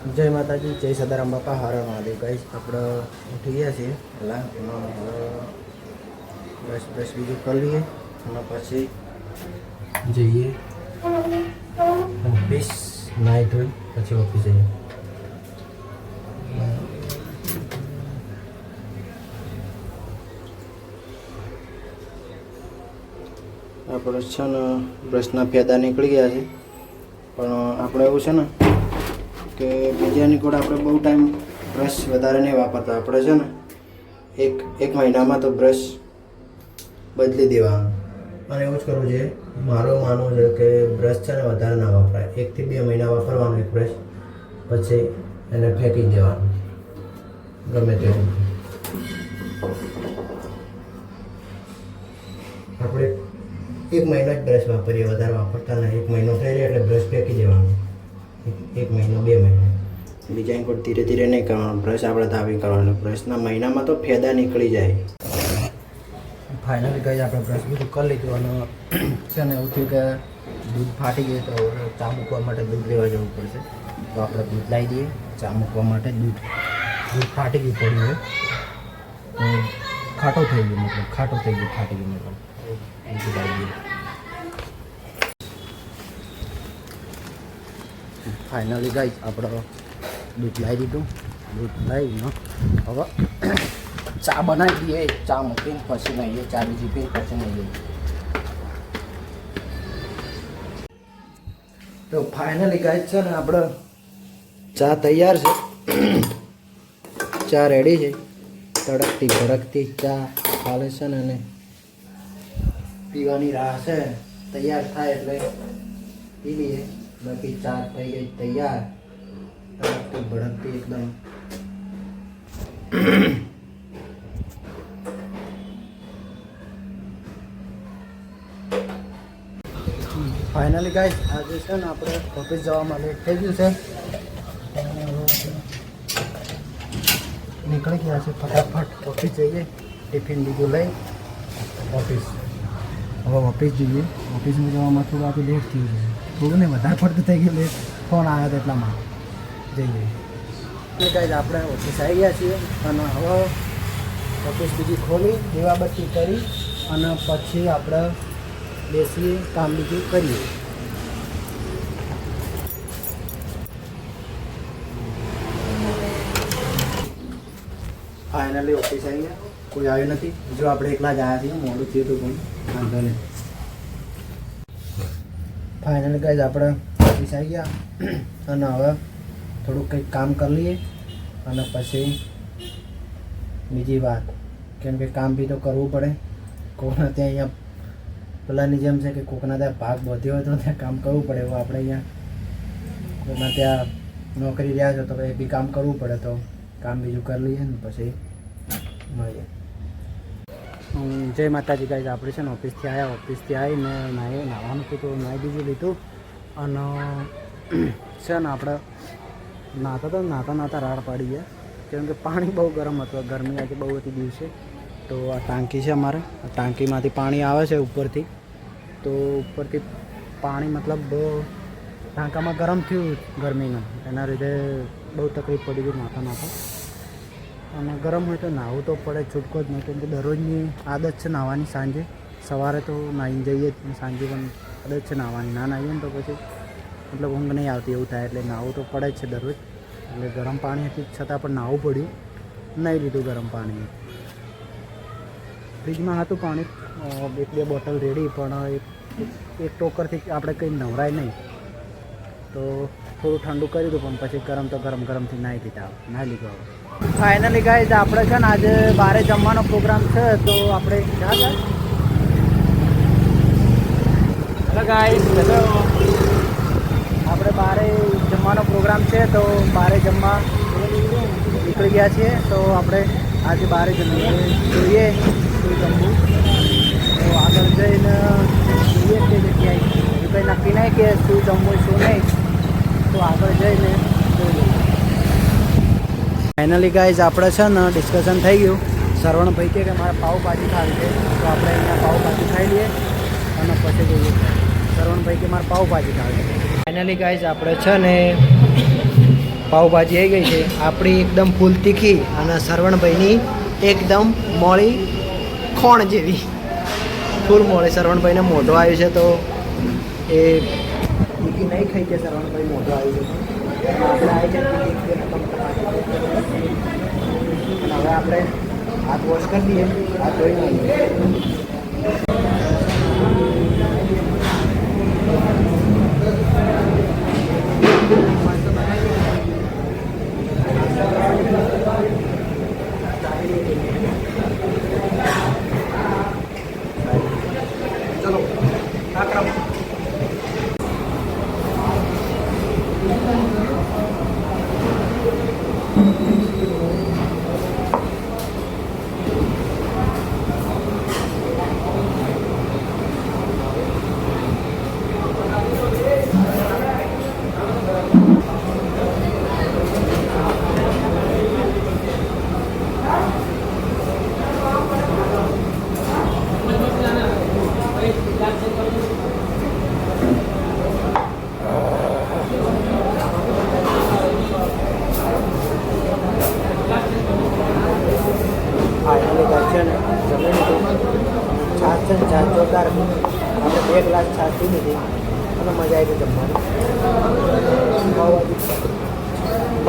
જય માતાજી, જય સદારામ બાપા, હર મહાદેવ. ગાઈસ, આપણે ઉઠી ગયા છીએ. પહેલાં બસ બસ બીજું કરી લઈએ અને પછી જઈએ. ઓફિસ નાઇટ હોય, પછી ઓફિસ જઈએ. આપણે છે ને બ્રશના ફેદા નીકળી ગયા છે. પણ આપણે એવું છે ને કે બીજાની કોડ આપણે બહુ ટાઈમ બ્રશ વધારે નહીં વાપરતા. આપણે છે ને, એક એક મહિનામાં તો બ્રશ બદલી દેવા અને એવું જ કરવું જોઈએ મારું માનવું છે કે બ્રશ છે ને વધારે ના વાપરાય. એકથી બે મહિના વાપરવાનું એક બ્રશ પછી એને ફેંકી દેવાનું. ગમે તેવું. આપણે એક મહિનો જ બ્રશ વાપરીએ, વધારે વાપરતા નહીં. એક મહિનો થઈ જાય એટલે બ્રશ ફેંકી દેવાનું. એક- મહિનો બે મહિના. બીજા કોઈ ધીરે ધીરે નહીં કરવાનું. બ્રશ આપણે દાવી કરવાનું. બ્રશના મહિનામાં તો ફેદા નીકળી જાય. ફાઇનલી ગઈ આપણે બ્રશ બધું કરી લીધું અને છે ને એવું થયું કે દૂધ ફાટી ગયું તો ચા મૂકવા માટે દૂધ લેવા જવું પડશે. તો આપણે દૂધ લાવી દઈએ ચા મૂકવા માટે દૂધ દૂધ ફાટી ગયું પડ્યું હોય. ખાટો થઈ ગયો મતલબ ખાટો થઈ ગયું ફાટી ગયું મતલબ. દૂધ લાવી દઈએ ફાઇનલી ગાઈ આપણે દૂધ લાવી દીધું. દૂધ લાવીને હવે ચા બનાવી દઈએ. ચા મૂકીને પછી નહીં ચા બીજી પી પછી નહીં તો ફાઇનલી ગાય છે ને, આપણે ચા તૈયાર છે. ચા રેડી છે. તડકતી ભડકતી ચા ચાલે છે ને, અને પીવાની રાહ છે. તૈયાર થાય એટલે પી લઈએ. બાકી ચાર થઈ ગઈ, તૈયાર. તો ભડકતી એકદમ. ફાઇનલી ગાઈસ આજે છે ને આપણે ઓફિસ જવામાં લેટ થઈ ગયું છે. નીકળી ગયા છે ફટાફટ ઓફિસ જઈએ ટિફિન બીજું લઈ. ઓફિસ હવે ઓફિસ જઈએ. ઓફિસમાં જવામાં થોડું આપણે લેટ થઈ છે. થોડું ને વધારે પડતું થઈ ગયું ફોન આવ્યો હતો એટલામાં જઈએ એટલે કાંઈ આપણે ઓફિસ આવી ગયા છીએ અને હવે ઓફિસ બીજી ખોલી, દીવાબત્તી કરી અને પછી આપણે બેસીએ, કામ બીજું કરીએ. ફાઇનલી ઓફિસ આવી ગયા. કોઈ આવ્યું નથી. જો આપણે એકલા જ આવ્યા છીએ, મોડું થયું હતું પણ, વાંધો નહીં. ફાઇનલી ગાઈઝ આપણે ઓફિસ આવી ગયા. અને હવે થોડુંક કંઈક કામ કરી લઈએ. અને પછી બીજી વાત, કેમ કે કામ બી તો કરવું પડે. કોકના ત્યાં અહીંયા પેલાની જેમ છે કે કોકના ત્યાં ભાગ વધ્યો હોય તો ત્યાં કામ કરવું પડે. એવું આપણે અહીંયા કોકના ત્યાં નોકરી રહ્યા છો તો એ બી કામ કરવું પડે. તો કામ બીજું કરી લઈએ ને પછી મળીએ. જય માતાજી ગાઈઝ, આપણે છે ને ઓફિસથી આવ્યા ઓફિસથી આવીને નાહી, નાહવાનું કીધું, નાહી બીજું લીધું. અને છે ને આપણે નાહતા તો નાહતા નાહતા રાડ પાડી ગયા. કેમ કે પાણી બહુ ગરમ હતું ગરમી આજે બહુ હતી દિવસે. તો આ ટાંકી છે અમારે, આ ટાંકીમાંથી પાણી આવે છે ઉપરથી. તો ઉપરથી પાણી મતલબ ટાંકામાં ગરમ થયું ગરમીનું. એના લીધે બહુ તકલીફ પડી ગઈ નાતા નાતા અને ગરમ હોય તો નાહવું તો પડે, છૂટકો જ નહીં. કેમ કે દરરોજની આદત છે નાહવાની સાંજે. સવારે તો નાહી જઈએ જ સાંજે, પણ આદત છે નાહવાની. ના નાહીએ ને તો પછી મતલબ ઊંઘ નહીં આવતી એવું થાય એટલે નાહવું તો પડે જ છે દરરોજ. એટલે ગરમ પાણી હતી, છતાં પણ નાહવું પડ્યું. નહીં લીધું ગરમ પાણી ફ્રીજમાં હતું પાણી. એક બે બોટલ રેડી, પણ એક એક ટોકરથી આપણે કંઈ નવરાય નહીં. તો થોડું ઠંડુ કરી દઉં પણ પછી ગરમ તો ગરમ ગરમથી નાહી દીધા નાહી લીધો ફાઇનલી ગાઈઝ આપણે છે ને આજે બારે જમવાનો પ્રોગ્રામ છે તો આપણે હેલો ગાઈઝ હેલો આપણે બારે જમવાનો પ્રોગ્રામ છે તો બારે જમવા નીકળી ગયા છીએ તો આપણે આજે બારે જમીએ. જોઈએ. શું જમવું. તો આગળ જઈને જોઈએ કે જગ્યાએ. કંઈ નક્કી નહીં કે શું જમવું શું નહીં. જઈને. ફાઇનલી ગાઈઝ આપણે છે ને ડિસ્કશન થઈ ગયું. શ્રવણભાઈ કે મારે પાઉભાજી ખાવી છે. તો આપણે અહીંયા પાવભાજી ખાઈ લઈએ અને પછી જઈએ. શ્રવણભાઈ કે મારે પાઉભાજી ખાવી છે. ફાઇનલી ગાઈઝ આપણે છે ને પાઉભાજી આવી ગઈ છે. આપણી એકદમ ફૂલ તીખી અને શ્રવણભાઈની એકદમ મોળી ખોણ જેવી. ફૂલ મોળી શ્રવણભાઈને મોઢો આવ્યું છે તો એ તીખી નહીં ખાઈ કે સરવણભાઈ મોઢો આવી છે પણ હવે આપણે હાથ વોશ કરી દઈએ હાથ ધોઈ આવીએ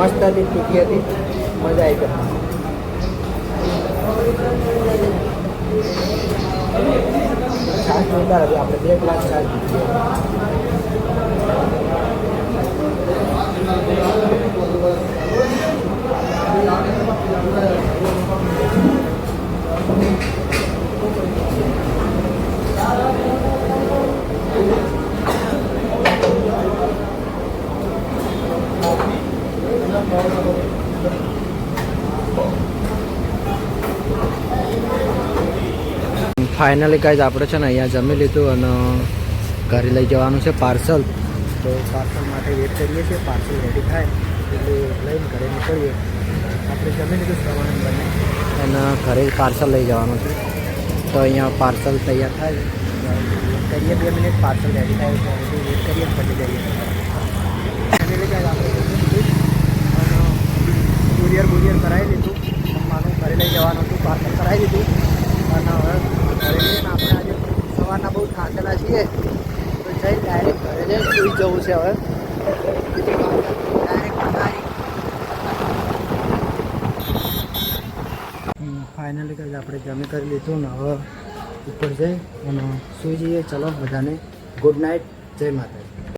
મસ્ત હતી તીખી હતી. મજા આવી ગઈ. છાશ જોરદાર હતી આપણે બે ગ્લાસ છાશ ફાઇનલી કાંઈ આપણે છે ને અહીંયા જમી લીધું અને ઘરે લઈ જવાનું છે પાર્સલ તો પાર્સલ માટે વેટ કરીએ છીએ. પાર્સલ રેડી થાય. એટલે લઈને ઘરે નીકળીએ. આપણે જમી લીધું સવારે બને. અને ઘરે પાર્સલ લઈ જવાનું છે. તો અહીંયા પાર્સલ તૈયાર થાય. કરીએ બે મિનિટ પાર્સલ રેડી થાય. તો વેટ કરીએ પછી જઈએ ફાઇનલી કાંઈ આપણે જમી લીધું અને કુરિયર બુરિયર કરાવી લીધું જમવાનું ઘરે લઈ જવાનું હતું પાર્સલ કરાવી દીધું અને હવે ઘરે જઈને આપણે આજે સવારના બહુ થાકેલા છીએ તો જઈ ડાયરેક્ટ ઘરે જઈને સૂઈ જવું છે હવે. ફાઇનલી કંઈ આપણે જમી કરી લીધું ને હવે ઉપર જઈ અને સુઈ જઈએ. ચલો બધાને ગુડ નાઇટ જય માતાજી.